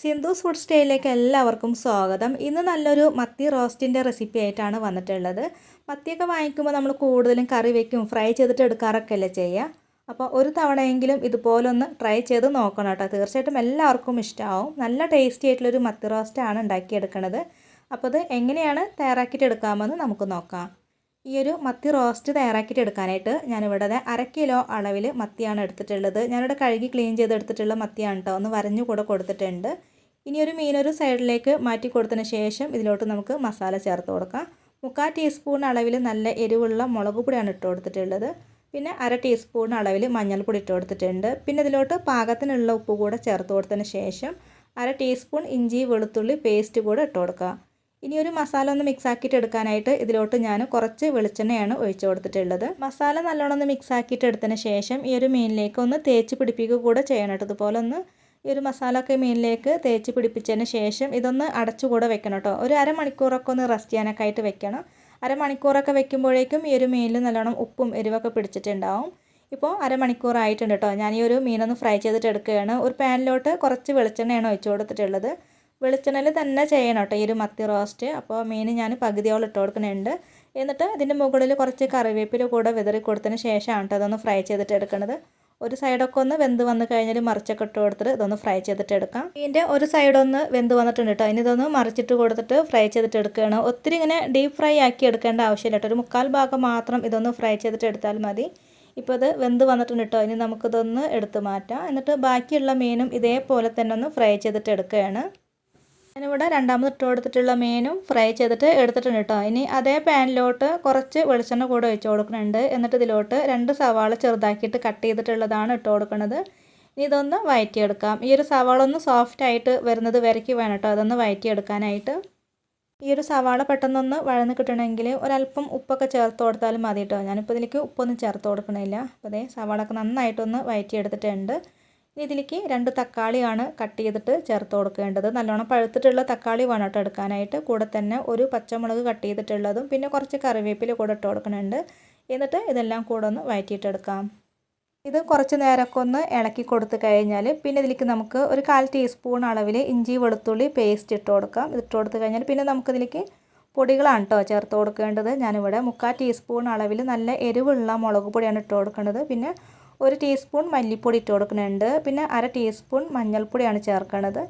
Sindhu's food സ്റ്റൈലിലേക്ക് എല്ലാവർക്കും സ്വാഗതം. ഇന്ന് നല്ലൊരു മത്തി റോസ്റ്റിന്റെ റെസിപ്പി ആയിട്ടാണ് വന്നിട്ടുള്ളത്. മത്തിയൊക്കെ വാങ്ങിക്കുമ്പോൾ നമ്മൾ കൂടുതലും കറി വയ്ക്കും ഫ്രൈ ചെയ്തിട്ട് എടുക്കാറൊക്കെ അല്ലേ ചെയ്യുക? അപ്പോൾ ഒരു തവണയെങ്കിലും ഇതുപോലൊന്ന് ട്രൈ ചെയ്ത് നോക്കണം കേട്ടോ. തീർച്ചയായിട്ടും എല്ലാവർക്കും ഇഷ്ടമാവും. നല്ല ടേസ്റ്റി ആയിട്ടുള്ളൊരു മത്തി റോസ്റ്റാണ് ഉണ്ടാക്കിയെടുക്കുന്നത് അപ്പോൾ അത് എങ്ങനെയാണ് തയ്യാറാക്കിയിട്ട് എടുക്കാമെന്ന് നമുക്ക് നോക്കാം. ഈ ഒരു മത്തി റോസ്റ്റ് തയ്യാറാക്കിയിട്ട് എടുക്കാനായിട്ട് ഞാനിവിടെ അര കിലോ അളവിൽ മത്തിയാണ് എടുത്തിട്ടുള്ളത്. ഞാനിവിടെ കഴുകി ക്ലീൻ ചെയ്ത് എടുത്തിട്ടുള്ള മത്തിയാണ് കേട്ടോ ഒന്ന് വരഞ്ഞു കൂടെ കൊടുത്തിട്ടുണ്ട്. ഇനി ഒരു മീനൊരു സൈഡിലേക്ക് മാറ്റി കൊടുത്തതിന് ശേഷം ഇതിലോട്ട് നമുക്ക് മസാല ചേർത്ത് കൊടുക്കാം. മുക്കാൽ ടീസ്പൂൺ അളവിൽ നല്ല എരിവുള്ള മുളക് പൊടിയാണ് ഇട്ട് കൊടുത്തിട്ടുള്ളത്. പിന്നെ അര ടീസ്പൂൺ അളവിൽ മഞ്ഞൾപ്പൊടി ഇട്ട് കൊടുത്തിട്ടുണ്ട്. പിന്നെ ഇതിലോട്ട് പാകത്തിനുള്ള ഉപ്പ് കൂടെ ചേർത്ത് കൊടുത്തതിന് ശേഷം അര ടീസ്പൂൺ ഇഞ്ചി വെളുത്തുള്ളി പേസ്റ്റ് കൂടെ ഇട്ട് കൊടുക്കുക ഇനി ഒരു മസാല ഒന്ന് മിക്സ് ആക്കിയിട്ട് എടുക്കാനായിട്ട് ഇതിലോട്ട് ഞാൻ കുറച്ച് വെളിച്ചെണ്ണയാണ് ഒഴിച്ചു കൊടുത്തിട്ടുള്ളത്. മസാല നല്ലോണം ഒന്ന് മിക്സ് ആക്കിയിട്ട് എടുത്തതിന് ശേഷം ഈ ഒരു മീനിലേക്ക് ഒന്ന് തേച്ച് പിടിപ്പിക്കുക കൂടെ ചെയ്യണം കേട്ടോ. ഇതുപോലെ ഒന്ന് ഈ ഒരു മസാല ഒക്കെ മീനിലേക്ക് തേച്ച് പിടിപ്പിച്ചതിന് ശേഷം ഇതൊന്ന് അടച്ചുകൂടെ വെക്കണം കേട്ടോ. ഒരു അരമണിക്കൂറൊക്കെ ഒന്ന് റെസ്റ്റ് ചെയ്യാനൊക്കെ ആയിട്ട് വെക്കണം. അരമണിക്കൂറൊക്കെ വെക്കുമ്പോഴേക്കും ഈ ഒരു മീനിൽ നല്ലോണം ഉപ്പും എരിവൊക്കെ പിടിച്ചിട്ടുണ്ടാവും. ഇപ്പോൾ അരമണിക്കൂർ ആയിട്ടുണ്ട് കേട്ടോ. ഞാൻ ഈ ഒരു മീനൊന്ന് ഫ്രൈ ചെയ്തിട്ട് എടുക്കുകയാണ്. ഒരു പാനിലോട്ട് കുറച്ച് വെളിച്ചെണ്ണയാണ് ഒഴിച്ചു കൊടുത്തിട്ടുള്ളത്. വെളിച്ചെണ്ണയിൽ തന്നെ ചെയ്യണം കേട്ടോ. ഈ ഒരു മത്തി റോസ്റ്റ് അപ്പോൾ മീൻ ഞാൻ പകുതിയോളം ഇട്ട് കൊടുക്കുന്നുണ്ട്. എന്നിട്ട് അതിന്റെ മുകളിൽ കുറച്ച് കറിവേപ്പില കൂടെ വിതറി കൊടുത്തതിന് ശേഷമാണ് കേട്ടോ അതൊന്ന് ഫ്രൈ ചെയ്തിട്ട് എടുക്കുന്നത്. ഒരു സൈഡൊക്കെ ഒന്ന് വെന്ത് വന്നു കഴിഞ്ഞാൽ മറിച്ചൊക്കെ ഇട്ട് കൊടുത്തിട്ട് ഇതൊന്ന് ഫ്രൈ ചെയ്തിട്ട് എടുക്കാം. ഇതിന്റെ ഒരു സൈഡൊന്ന് വെന്ത് വന്നിട്ടുണ്ട് കേട്ടോ. ഇനി ഇതൊന്ന് മറിച്ചിട്ട് കൊടുത്തിട്ട് ഫ്രൈ ചെയ്തിട്ട് എടുക്കുകയാണ്. ഒത്തിരി ഇങ്ങനെ ഡീപ്പ് ഫ്രൈ ആക്കി എടുക്കേണ്ട ആവശ്യമില്ല കേട്ടോ. ഒരു മുക്കാൽ ഭാഗം മാത്രം ഇതൊന്ന് ഫ്രൈ ചെയ്തിട്ട് എടുത്താൽ മതി. ഇപ്പോൾ ഇത് വെന്ത് വന്നിട്ടുണ്ട് കേട്ടോ. ഇനി നമുക്കിതൊന്ന് എടുത്ത് മാറ്റാം. എന്നിട്ട് ബാക്കിയുള്ള മീനും ഇതേപോലെ തന്നെ ഒന്ന് ഫ്രൈ ചെയ്തിട്ട് എടുക്കുകയാണ്. ഞാനിവിടെ രണ്ടാമത് ഇട്ട് കൊടുത്തിട്ടുള്ള മീനും ഫ്രൈ ചെയ്തിട്ട് എടുത്തിട്ടുണ്ട് കേട്ടോ ഇനി അതേ പാനിലോട്ട് കുറച്ച് വെളിച്ചെണ്ണ കൂടെ ഒഴിച്ച് കൊടുക്കുന്നുണ്ട്. എന്നിട്ട് ഇതിലോട്ട് രണ്ട് സവാള ചെറുതാക്കിയിട്ട് കട്ട് ചെയ്തിട്ടുള്ളതാണ് ഇട്ട് കൊടുക്കുന്നത്. ഇനി ഇതൊന്ന് വയറ്റിയെടുക്കാം. ഈ ഒരു സവാള ഒന്ന് സോഫ്റ്റ് ആയിട്ട് വരുന്നത് വരയ്ക്ക് വേണം കേട്ടോ അതൊന്ന് വയറ്റിയെടുക്കാനായിട്ട്. ഈ ഒരു സവാള പെട്ടെന്നൊന്ന് വഴന്ന് കിട്ടണമെങ്കിൽ ഒരല്പം ഉപ്പൊക്കെ ചേർത്ത് കൊടുത്താലും മതി കേട്ടോ ഞാനിപ്പോൾ ഇതിലേക്ക് ഉപ്പൊന്നും ചേർത്ത് കൊടുക്കണില്ല. അപ്പോൾ അതേ സവാള ഒക്കെ നന്നായിട്ടൊന്ന് വയറ്റിയെടുത്തിട്ടുണ്ട്. ഇതിലേക്ക് രണ്ട് തക്കാളിയാണ് കട്ട് ചെയ്തിട്ട് ചേർത്ത് കൊടുക്കേണ്ടത്. നല്ലോണം പഴുത്തിട്ടുള്ള തക്കാളി വേണം കേട്ടോ എടുക്കാനായിട്ട്. കൂടെ തന്നെ ഒരു പച്ചമുളക് കട്ട് ചെയ്തിട്ടുള്ളതും പിന്നെ കുറച്ച് കറിവേപ്പില കൂടെ ഇട്ട് കൊടുക്കുന്നുണ്ട്. എന്നിട്ട് ഇതെല്ലാം കൂടെ ഒന്ന് വഴറ്റിയിട്ടെടുക്കാം ഇത് കുറച്ച് നേരമൊക്കെ ഒന്ന് ഇളക്കി കൊടുത്ത് കഴിഞ്ഞാൽ പിന്നെ ഇതിലേക്ക് നമുക്ക് ഒരു കാൽ ടീസ്പൂൺ അളവിൽ ഇഞ്ചി വെളുത്തുള്ളി പേസ്റ്റ് ഇട്ട് കൊടുക്കാം. ഇട്ട് കൊടുത്ത് കഴിഞ്ഞാൽ പിന്നെ നമുക്കിതിലേക്ക് പൊടികളാണ് കേട്ടോ ചേർത്ത് കൊടുക്കേണ്ടത്. ഞാനിവിടെ മുക്കാൽ ടീസ്പൂൺ അളവിൽ നല്ല എരിവുള്ള മുളക് പൊടിയാണ് ഇട്ട് കൊടുക്കേണ്ടത് പിന്നെ ഒരു ടീസ്പൂൺ മല്ലിപ്പൊടി ഇട്ട് കൊടുക്കുന്നുണ്ട്. പിന്നെ അര ടീസ്പൂൺ മഞ്ഞൾപ്പൊടിയാണ് ചേർക്കുന്നത്.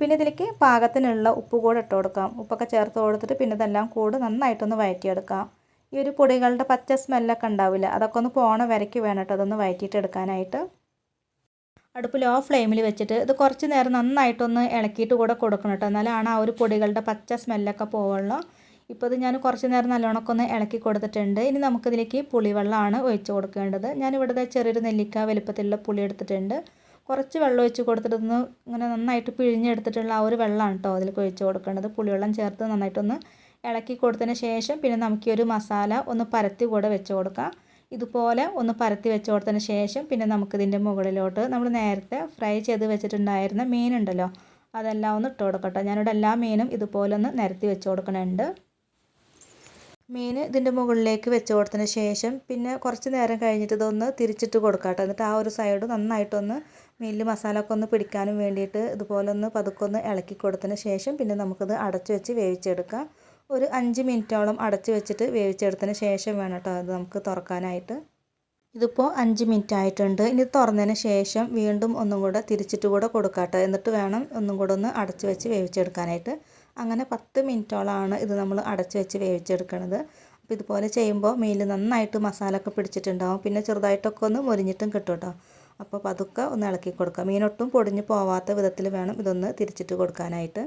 പിന്നെ ഇതിലേക്ക് പാകത്തിനുള്ള ഉപ്പ് കൂടെ ഇട്ട് കൊടുക്കാം. ഉപ്പൊക്കെ ചേർത്ത് കൊടുത്തിട്ട് പിന്നെ ഇതെല്ലാം കൂടെ നന്നായിട്ടൊന്ന് വഴറ്റിയെടുക്കാം. ഈ ഒരു പൊടികളുടെ പച്ച സ്മെല്ലൊക്കെ ഉണ്ടാവില്ല. അതൊക്കെ ഒന്ന് പോണ വരയ്ക്ക് വേണം അതൊന്ന് വഴറ്റിയിട്ട് എടുക്കാനായിട്ട്. അടുപ്പ് ലോ ഫ്ലെയിമിൽ വെച്ചിട്ട് ഇത് കുറച്ച് നേരം നന്നായിട്ടൊന്ന് ഇളക്കിയിട്ട് കൂടെ കൊടുക്കണം കേട്ടോ എന്നാലാണ് ആ ഒരു പൊടികളുടെ പച്ച സ്മെല്ലൊക്കെ പോവുള്ളൂ. ഇപ്പോൾ ഇത് ഞാൻ കുറച്ച് നേരം നല്ലോണമൊക്കെ ഒന്ന് ഇളക്കി കൊടുത്തിട്ടുണ്ട്. ഇനി നമുക്കിതിലേക്ക് പുളിവെള്ളമാണ് ഒഴിച്ച് കൊടുക്കേണ്ടത്. ഞാനിവിടെ ചെറിയൊരു നെല്ലിക്ക വലുപ്പത്തിലുള്ള പുളി എടുത്തിട്ടുണ്ട്. കുറച്ച് വെള്ളം ഒഴിച്ച് കൊടുത്തിട്ടൊന്ന് ഇങ്ങനെ നന്നായിട്ട് പിഴിഞ്ഞെടുത്തിട്ടുള്ള ആ ഒരു വെള്ളമാണ് കേട്ടോ അതിലേക്ക് ഒഴിച്ച് കൊടുക്കേണ്ടത്. പുളിവെള്ളം ചേർത്ത് നന്നായിട്ടൊന്ന് ഇളക്കി കൊടുത്തതിന് ശേഷം പിന്നെ നമുക്ക് ഒരു മസാല ഒന്ന് പരത്തി കൂടെ വെച്ച് കൊടുക്കാം. ഇതുപോലെ ഒന്ന് പരത്തി വെച്ച് കൊടുത്തതിന് ശേഷം പിന്നെ നമുക്കിതിന്റെ മുകളിലോട്ട് നമ്മൾ നേരത്തെ ഫ്രൈ ചെയ്ത് വെച്ചിട്ടുണ്ടായിരുന്ന മീനുണ്ടല്ലോ അതെല്ലാം ഒന്ന് ഇട്ട് കൊടുക്കട്ടെ ഞാനിവിടെ എല്ലാ മീനും ഇതുപോലെ ഒന്ന് നിരത്തി വെച്ച് കൊടുക്കുന്നുണ്ട്. മീൻ ഇതിന്റെ മുകളിലേക്ക് വെച്ച് കൊടുത്തതിന് ശേഷം പിന്നെ കുറച്ച് നേരം കഴിഞ്ഞിട്ട് ഇതൊന്ന് തിരിച്ചിട്ട് കൊടുക്കാം കേട്ടോ എന്നിട്ട് ആ ഒരു സൈഡ് നന്നായിട്ടൊന്ന് മീനിൽ മസാല ഒക്കെ ഒന്ന് പിടിക്കാനും വേണ്ടിയിട്ട് ഇതുപോലെ ഒന്ന് പതുക്കെ ഒന്ന് ഇളക്കി കൊടുത്തതിന് ശേഷം പിന്നെ നമുക്കിത് അടച്ചു വെച്ച് വേവിച്ചെടുക്കാം. ഒരു അഞ്ച് മിനിറ്റോളം അടച്ച് വെച്ചിട്ട് വേവിച്ചെടുത്തതിന് ശേഷം വേണം കേട്ടോ അത് നമുക്ക് തുറക്കാനായിട്ട്. ഇതിപ്പോൾ അഞ്ച് മിനിറ്റ് ആയിട്ടുണ്ട് ഇനി തുറന്നതിന് ശേഷം വീണ്ടും ഒന്നും കൂടെ തിരിച്ചിട്ട് കൂടെ കൊടുക്കാം കേട്ടോ. എന്നിട്ട് വേണം ഒന്നും കൂടെ ഒന്ന് അടച്ച് വെച്ച് വേവിച്ചെടുക്കാനായിട്ട്. അങ്ങനെ പത്ത് മിനിറ്റോളമാണ് ഇത് നമ്മൾ അടച്ച് വെച്ച് വേവിച്ചെടുക്കുന്നത് അപ്പോൾ ഇതുപോലെ ചെയ്യുമ്പോൾ മീനിൽ നന്നായിട്ട് മസാല ഒക്കെ പിടിച്ചിട്ടുണ്ടാവും. പിന്നെ ചെറുതായിട്ടൊക്കെ ഒന്ന് മുരിഞ്ഞിട്ടും കിട്ടും കേട്ടോ. അപ്പോൾ പതുക്കെ ഒന്ന് ഇളക്കി കൊടുക്കുക. മീനൊട്ടും പൊടിഞ്ഞു പോവാത്ത വിധത്തിൽ വേണം ഇതൊന്ന് തിരിച്ചിട്ട് കൊടുക്കാനായിട്ട്.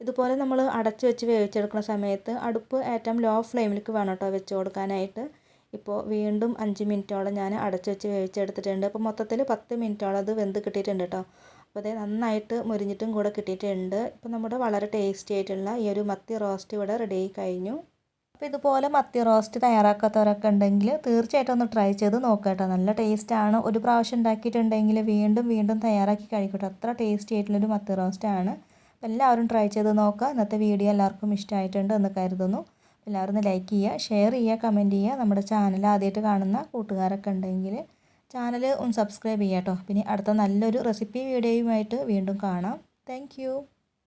ഇതുപോലെ നമ്മൾ അടച്ച് വെച്ച് വേവിച്ചെടുക്കുന്ന സമയത്ത് അടുപ്പ് ഏറ്റവും ലോ ഫ്ലെയിമിലേക്ക് വേണം കേട്ടോ വെച്ച് കൊടുക്കാനായിട്ട്. ഇപ്പോൾ വീണ്ടും അഞ്ച് മിനിറ്റോളം ഞാൻ അടച്ച് വെച്ച് വേവിച്ചെടുത്തിട്ടുണ്ട്. അപ്പോൾ മൊത്തത്തിൽ പത്ത് മിനിറ്റോളം അത് വെന്ത് കിട്ടിയിട്ടുണ്ട് കേട്ടോ. അപ്പോൾ അതേ നന്നായിട്ട് മുരിഞ്ഞിട്ടും കൂടെ കിട്ടിയിട്ടുണ്ട്. ഇപ്പോൾ നമ്മുടെ വളരെ ടേസ്റ്റി ആയിട്ടുള്ള ഈ ഒരു മത്തി റോസ്റ്റ് ഇവിടെ റെഡി ആയി കഴിഞ്ഞു. അപ്പോൾ ഇതുപോലെ മത്തി റോസ്റ്റ് തയ്യാറാക്കാത്തവരൊക്കെ ഉണ്ടെങ്കിൽ തീർച്ചയായിട്ടും ഒന്ന് ട്രൈ ചെയ്ത് നോക്കട്ടോ നല്ല ടേസ്റ്റാണ് ഒരു പ്രാവശ്യം ഉണ്ടാക്കിയിട്ടുണ്ടെങ്കിൽ വീണ്ടും വീണ്ടും തയ്യാറാക്കി കഴിക്കട്ടെ. അത്ര ടേസ്റ്റി ആയിട്ടുള്ളൊരു മത്തി റോസ്റ്റാണ് അപ്പോൾ എല്ലാവരും ട്രൈ ചെയ്ത് നോക്കുക ഇന്നത്തെ വീഡിയോ എല്ലാവർക്കും ഇഷ്ടമായിട്ടുണ്ട് എന്ന് കരുതുന്നു. എല്ലാവരും ഒന്ന് ലൈക്ക് ചെയ്യുക ഷെയർ ചെയ്യുക കമന്റ് ചെയ്യുക. നമ്മുടെ ചാനൽ ആദ്യമായിട്ട് കാണുന്ന കൂട്ടുകാരൊക്കെ ഉണ്ടെങ്കിൽ ചാനൽ ഒന്ന് സബ്സ്ക്രൈബ് ചെയ്യാം കേട്ടോ പിന്നെ അടുത്ത നല്ലൊരു റെസിപ്പി വീഡിയോയുമായിട്ട് വീണ്ടും കാണാം. താങ്ക്